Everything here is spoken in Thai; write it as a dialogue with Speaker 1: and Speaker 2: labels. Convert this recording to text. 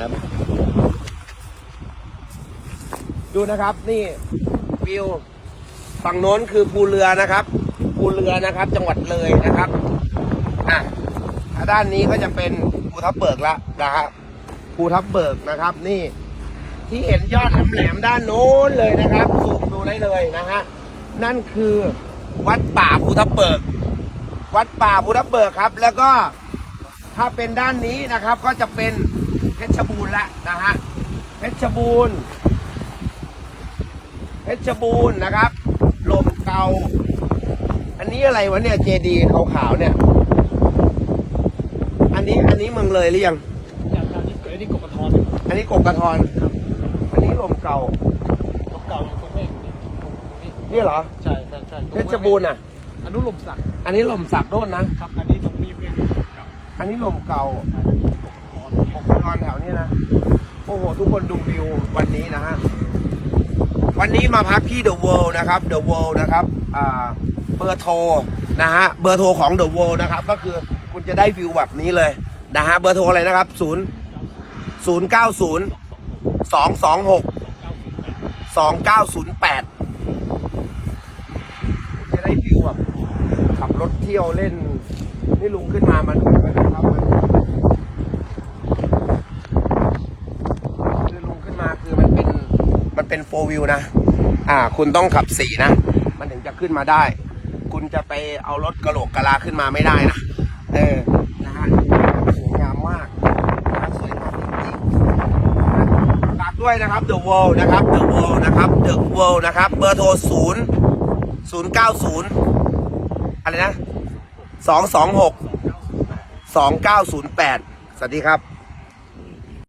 Speaker 1: ครับ
Speaker 2: ดูนะครับนี่วิวฝั่งโน้นคือภูเรือนะครับ ภูเรือนะครับ จังหวัดเลยนะครับอะด้านนี้ก็จะเป็นภูทับเบิกละนะครับภูทับเบิกนะครับ นี่ ที่เห็นยอดแหลมด้านโน้นเลยนะครับซูมดูได้เลยนะฮะนั่นคือวัดป่าภูทับเบิก วัดป่าภูทับเบิกครับ แล้วก็ถ้าเป็นด้านนี้นะครับก็จะเป็น เพชรบูรณ์ละนะฮะเพชรบูรณ์เพชรบูรณ์นะครับลมเกาอันนี้อะไรวะเนี่ยเจดีขาวๆเนี่ย อันนี้อันนี้เมืองเลยหรือยัง
Speaker 1: อย่างการที่เกิดที่กบกระทอน
Speaker 2: อันนี้กบกระทอนอันนี้ลมเกา
Speaker 1: กบเก่าอยู่ตรงเมฆนี่ตรงนี้
Speaker 2: นี่เหรอ
Speaker 1: ใช่ใช่ใช่
Speaker 2: เพชรบูรณ์อะ
Speaker 1: อนุลมศักดิ์
Speaker 2: อันนี้ลมสักโน่นนะ
Speaker 1: ครับ อันนี้ตรงนี้เป็นกบเก่า
Speaker 2: อันนี้ลมเก่า
Speaker 1: อันนี้กบก ระทอน
Speaker 2: กรแถวนี้นะ โอ้โห ทุกคนดูวิววันนี้นะฮะ วันนี้มาพักที่ The World นะครับ The World นะครับเบอร์โทรนะฮะ เบอร์โทรของ The World นะครับ ก็คือคุณจะได้วิวแบบนี้เลยนะฮะ เบอร์โทรอะไรนะครับศูนย์ศูนย์เก้าศูนย์สองสองหกสองเก้าศูนย์แปดจะได้วิวแบบขับรถเที่ยวเล่น นี่ลุงขึ้นมามันนะครับมันคือลุงขึ้นมาคือมันเป็นมัน เป็นโฟวิวนะ อ่า คุณต้องขับสีนะ มันถึงจะขึ้นมาได้ คุณจะไปเอารถกระโหลกกะลาขึ้นมาไม่ได้นะ เออ นะฮะสวยงามมากนะสวยงามจริงๆฝากด้วยนะครับ The World นะครับ The World นะครับ The World นะครับ เบอร์โทรศูนย์ศูนย์เก้าศูนย์อะไรนะสองสองหกสองเก้าศูนย์แปดสวัสดีครับ